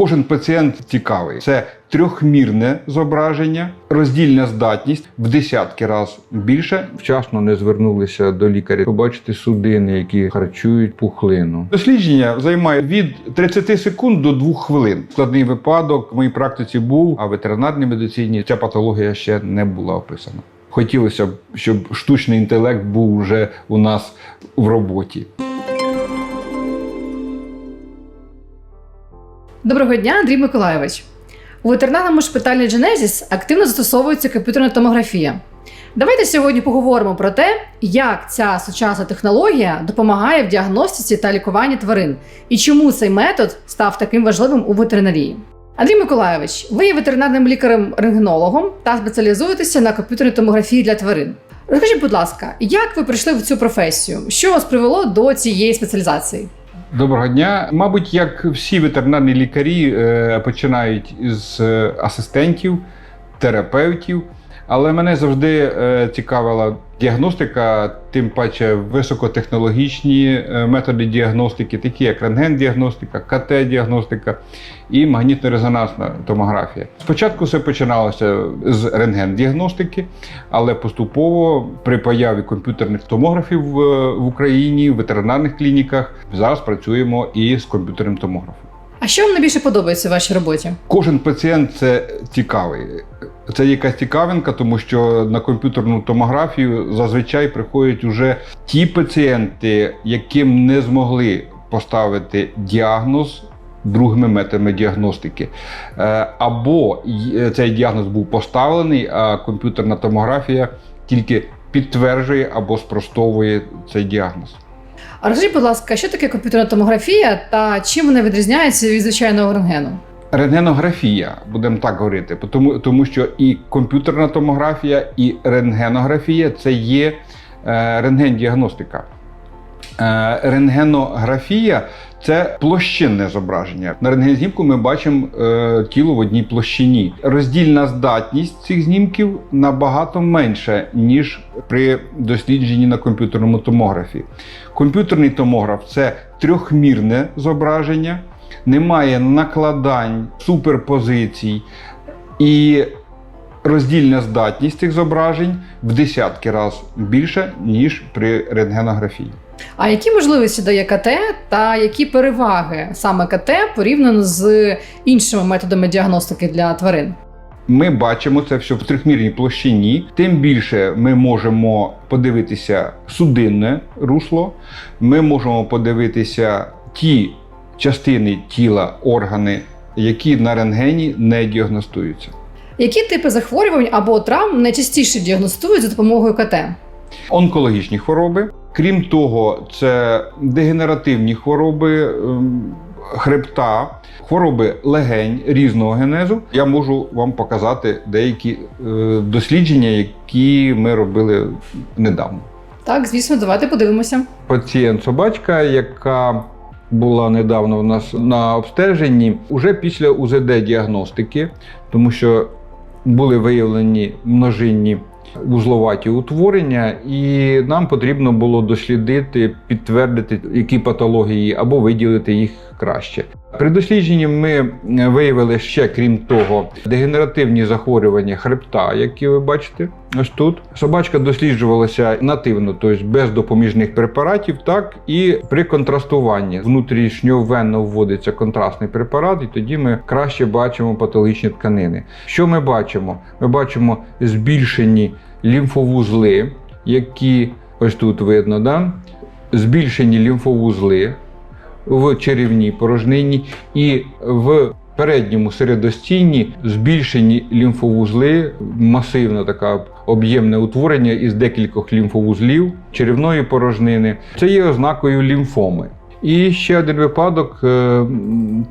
Кожен пацієнт цікавий. Це трьохмірне зображення, роздільна здатність в десятки разів більше. Вчасно не звернулися до лікаря. Побачити судини, які харчують пухлину. Дослідження займає від 30 секунд до 2 хвилин. Складний випадок в моїй практиці був, а в ветеринарній медицині ця патологія ще не була описана. Хотілося б, щоб штучний інтелект був вже у нас в роботі. Доброго дня, Андрій Миколайович. У ветеринарному шпиталі Genesis активно застосовується комп'ютерна томографія. Давайте сьогодні поговоримо про те, як ця сучасна технологія допомагає в діагностиці та лікуванні тварин і чому цей метод став таким важливим у ветеринарії. Андрій Миколайович, ви є ветеринарним лікарем-рентгенологом та спеціалізуєтеся на комп'ютерній томографії для тварин. Розкажіть, будь ласка, як ви прийшли в цю професію? Що вас привело до цієї спеціалізації? Доброго дня. Мабуть, як всі ветеринарні лікарі е, починають з е, асистентів, терапевтів, але мене завжди е, цікавила діагностика, тим паче високотехнологічні е, методи діагностики, такі як рентген-діагностика, КТ-діагностика і магнітно-резонансна томографія. Спочатку все починалося з рентген-діагностики, але поступово при появі комп'ютерних томографів в, в Україні, в ветеринарних клініках, зараз працюємо і з комп'ютерним томографом. А що вам найбільше подобається в вашій роботі? Кожен пацієнт це цікавий. Це якась цікавинка, тому що на комп'ютерну томографію зазвичай приходять уже ті пацієнти, яким не змогли поставити діагноз другими методами діагностики. Е, Або цей діагноз був поставлений, а комп'ютерна томографія тільки підтверджує або спростовує цей діагноз. А розкажіть, будь ласка, що таке комп'ютерна томографія та чим вона відрізняється від звичайного рентгену? Рентгенографія, будемо так говорити, тому, тому що і комп'ютерна томографія, і рентгенографія це є е, рентген-діагностика. Е, рентгенографія це площинне зображення. На рентгензнімку ми бачимо е, тіло в одній площині. Роздільна здатність цих знімків набагато менша, ніж при дослідженні на комп'ютерному томографі. Комп'ютерний томограф це трьохмірне зображення, немає накладань, суперпозицій і роздільна здатність цих зображень в десятки разів більша, ніж при рентгенографії. А які можливості дає КТ та які переваги саме КТ порівняно з іншими методами діагностики для тварин? Ми бачимо це все в трьохмірній площині. Тим більше ми можемо подивитися судинне русло, ми можемо подивитися ті частини тіла, органи, які на рентгені не діагностуються. Які типи захворювань або травм найчастіше діагностують за допомогою КТ? онкологічні хвороби. Крім того, це дегенеративні хвороби ем, хребта, хвороби легень різного генезу. Я можу вам показати деякі е, дослідження, які ми робили недавно. Так, звісно, давайте подивимося. Пацієнт собачка, яка була недавно у нас на обстеженні, уже після УЗД-діагностики, тому що були виявлені множинні вузловаті утворення, і нам потрібно було дослідити, підтвердити, які патології або виділити їх краще. При дослідженні ми виявили ще, крім того, дегенеративні захворювання хребта, які ви бачите ось тут. Собачка досліджувалася нативно, тобто без допоміжних препаратів, так і при контрастуванні внутрішньовенно вводиться контрастний препарат, і тоді ми краще бачимо патологічні тканини. Що ми бачимо? Ми бачимо збільшені лімфовузли, які ось тут видно, да? збільшені лімфовузли в черевній порожнині і в передньому середостінні збільшені лімфовузли, масивне таке об'ємне утворення із декількох лімфовузлів черевної порожнини. Це є ознакою лімфоми. І ще один випадок е,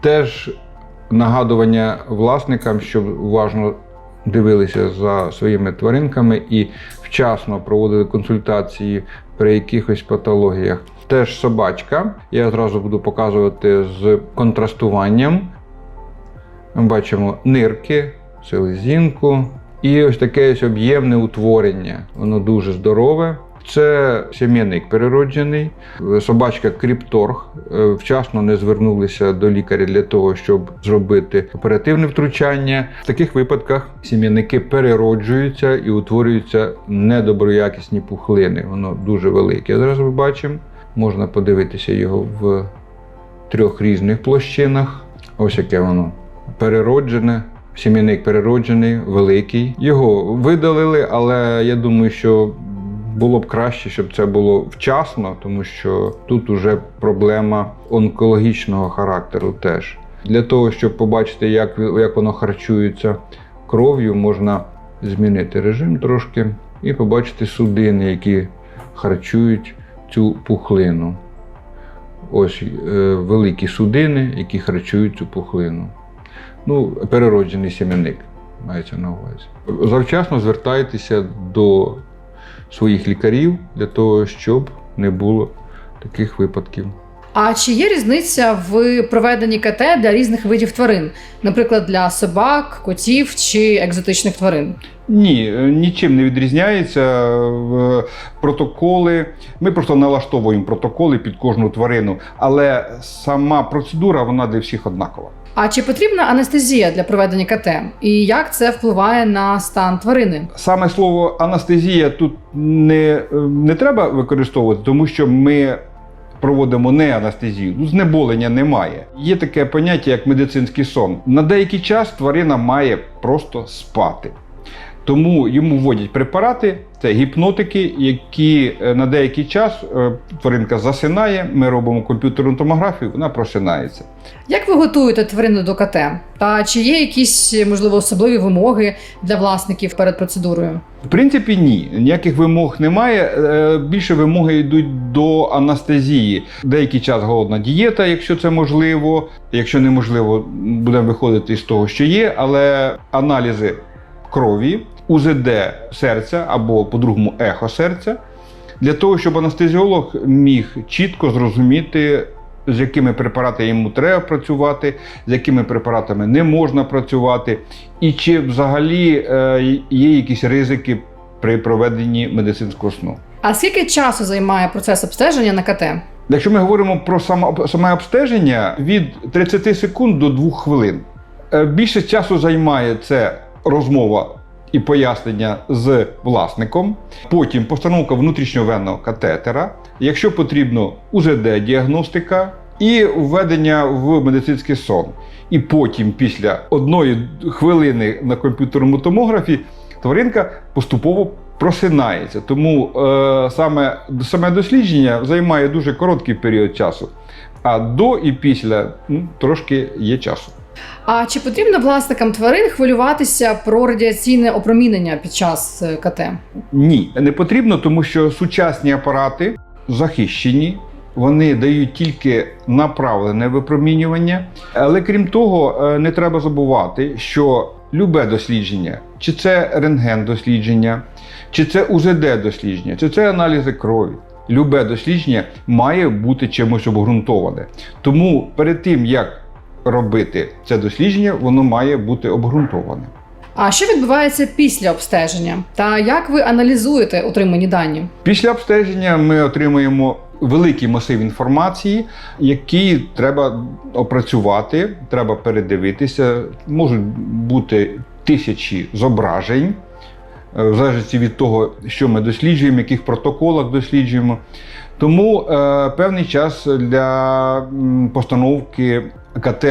теж нагадування власникам, щоб уважно дивилися за своїми тваринками і вчасно проводили консультації при якихось патологіях. Теж собачка. Я одразу буду показувати з контрастуванням. Ми бачимо нирки, селезінку і ось таке ось об'ємне утворення. Воно дуже здорове. Це сім'яник перероджений, собачка Кріпторг. Е, Вчасно не звернулися до лікаря для того, щоб зробити оперативне втручання. В таких випадках сім'яники перероджуються і утворюються недоброякісні пухлини. Воно дуже велике. Зараз ми бачимо. Можна подивитися його в трьох різних площинах. Ось яке воно перероджене. Сім'яник перероджений, великий. Його видалили, але я думаю, що було б краще, щоб це було вчасно, тому що тут уже проблема онкологічного характеру теж. Для того, щоб побачити, як, як воно харчується кров'ю, можна змінити режим трошки і побачити судини, які харчують цю пухлину. Ось е, великі судини, які харчують цю пухлину. Ну, перероджений сім'яник мається на увазі. Завчасно звертайтеся до своїх лікарів для того, щоб не було таких випадків. А чи є різниця в проведенні КТ для різних видів тварин, наприклад, для собак, котів чи екзотичних тварин? Ні, е, нічим не відрізняється в протоколи. Ми просто налаштовуємо протоколи під кожну тварину, але сама процедура вона для всіх однакова. А чи потрібна анестезія для проведення КТ? І як це впливає на стан тварини? Саме слово анестезія тут не, е, не треба використовувати, тому що ми проводимо не анестезію. Ну, знеболення немає. Є таке поняття, як медицинський сон. На деякий час тварина має просто спати. Тому йому вводять препарати, це гіпнотики, які е, на деякий час е, тваринка засинає. Ми робимо комп'ютерну томографію, вона просинається. Як ви готуєте тварину до КТ? Та чи є якісь можливо особливі вимоги для власників перед процедурою? В принципі, ні, ніяких вимог немає. Е, Більше вимоги йдуть до анестезії. Деякий час голодна дієта, якщо це можливо. Якщо неможливо, будемо виходити з того, що є, але аналізи крові, УЗД серця або по-другому ехо серця, для того, щоб анестезіолог міг чітко зрозуміти, з якими препаратами йому треба працювати, з якими препаратами не можна працювати, і чи взагалі е, є якісь ризики при проведенні медицинського сну. А скільки часу займає процес обстеження на КТ? Якщо ми говоримо про саме обстеження від 30 секунд до 2 хвилин. Е, Більше часу займає це розмова і пояснення з власником, потім постановка внутрішньовенного катетера, якщо потрібно УЗД-діагностика і введення в медицинський сон. І потім, після одної хвилини на комп'ютерному томографі, тваринка поступово просинається. Тому е, саме, саме дослідження займає дуже короткий період часу. А до і після ну, трошки є часу. А чи потрібно власникам тварин хвилюватися про радіаційне опромінення під час е, КТ? Ні, не потрібно, тому що сучасні апарати захищені. Вони дають тільки направлене випромінювання. Але крім того, е, не треба забувати, що любе дослідження, чи це рентген-дослідження, чи це УЗД-дослідження, чи це аналізи крові. Любе дослідження має бути чимось обґрунтоване. Тому перед тим як робити це дослідження, воно має бути обґрунтоване. А що відбувається після обстеження? Та як ви аналізуєте отримані дані? Після обстеження ми отримуємо великий масив інформації, який треба опрацювати, треба передивитися. Можуть бути тисячі зображень, е, в залежності від того, що ми досліджуємо, яких протоколах досліджуємо. Тому е, певний час для постановки КТ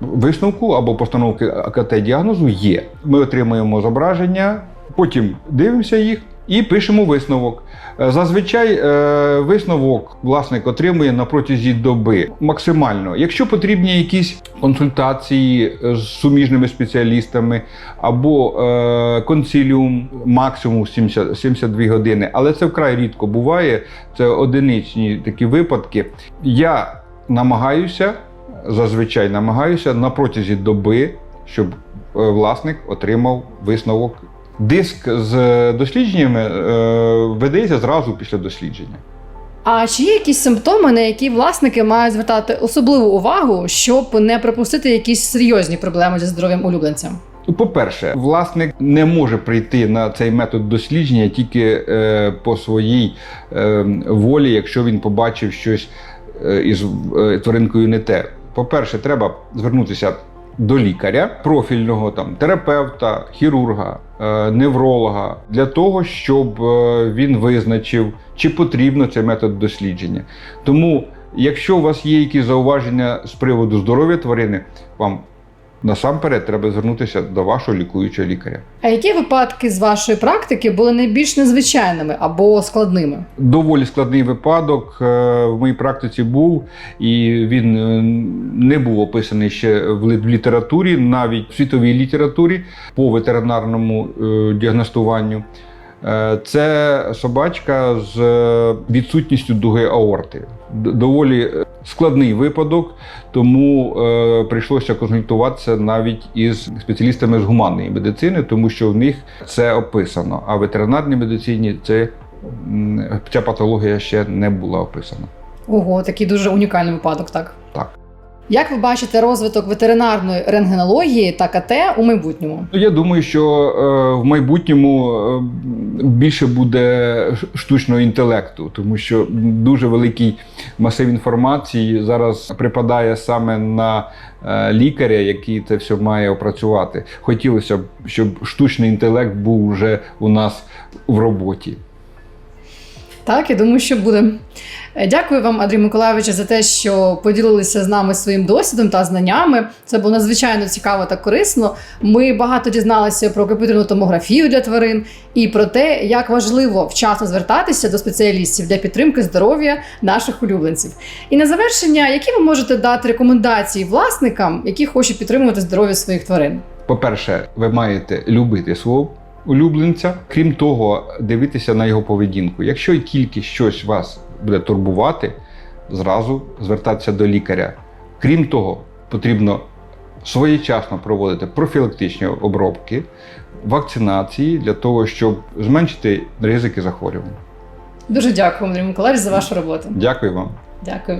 висновку або постановки АКТ-діагнозу є. Ми отримуємо зображення, потім дивимося їх і пишемо висновок. Е, Зазвичай е, висновок власник отримує на протязі доби максимально. Якщо потрібні якісь консультації е, з суміжними спеціалістами або консиліум, максимум 70, 72 години, але це вкрай рідко буває. Це одиничні такі випадки. Я намагаюся зазвичай намагаюся на протязі доби, щоб власник отримав висновок. Диск з дослідженнями е, видається зразу після дослідження. А чи є якісь симптоми, на які власники мають звертати особливу увагу, щоб не пропустити якісь серйозні проблеми зі здоров'ям улюбленця? Ну, По-перше, власник не може прийти на цей метод дослідження тільки е, по своїй е, волі, якщо він побачив щось е, із е, тваринкою не те. По-перше, треба звернутися до лікаря, профільного там терапевта, хірурга, е, невролога для того, щоб е, він визначив, чи потрібно цей метод дослідження. Тому, якщо у вас є якісь зауваження з приводу здоров'я тварини, вам насамперед треба звернутися до вашого лікуючого лікаря. А які випадки з вашої практики були найбільш незвичайними або складними? Доволі складний випадок е, в моїй практиці був, і він е, не був описаний ще в лі- літературі, навіть в світовій літературі по ветеринарному е, діагностуванню. Е, Це собачка з е, відсутністю дуги аорти. Доволі е, складний випадок, тому е, прийшлося консультуватися навіть із спеціалістами з гуманної медицини, тому що в них це описано. А в ветеринарній медицині це ця патологія ще не була описана. Ого, такий дуже унікальний випадок, так? Так. Як ви бачите розвиток ветеринарної рентгенології та КТ у майбутньому? Ну, я думаю, що е, в майбутньому е, більше буде штучного інтелекту, тому що дуже великий масив інформації зараз припадає саме на е, лікаря, який це все має опрацювати. Хотілося б, щоб штучний інтелект був вже у нас в роботі. Так, я думаю, що буде. Е, Дякую вам, Андрій Миколайович, за те, що поділилися з нами своїм досвідом та знаннями. Це було надзвичайно цікаво та корисно. Ми багато дізналися про комп'ютерну томографію для тварин і про те, як важливо вчасно звертатися до спеціалістів для підтримки здоров'я наших улюбленців. І на завершення, які ви можете дати рекомендації власникам, які хочуть підтримувати здоров'я своїх тварин? По-перше, ви маєте любити свого улюбленця. Крім того, дивитися на його поведінку. Якщо тільки щось вас буде турбувати, зразу звертатися до лікаря. Крім того, потрібно своєчасно проводити профілактичні обробки, вакцинації для того, щоб зменшити ризики захворювань. Дуже дякую, Андрій Миколайович, за вашу роботу. Дякую вам. Дякую.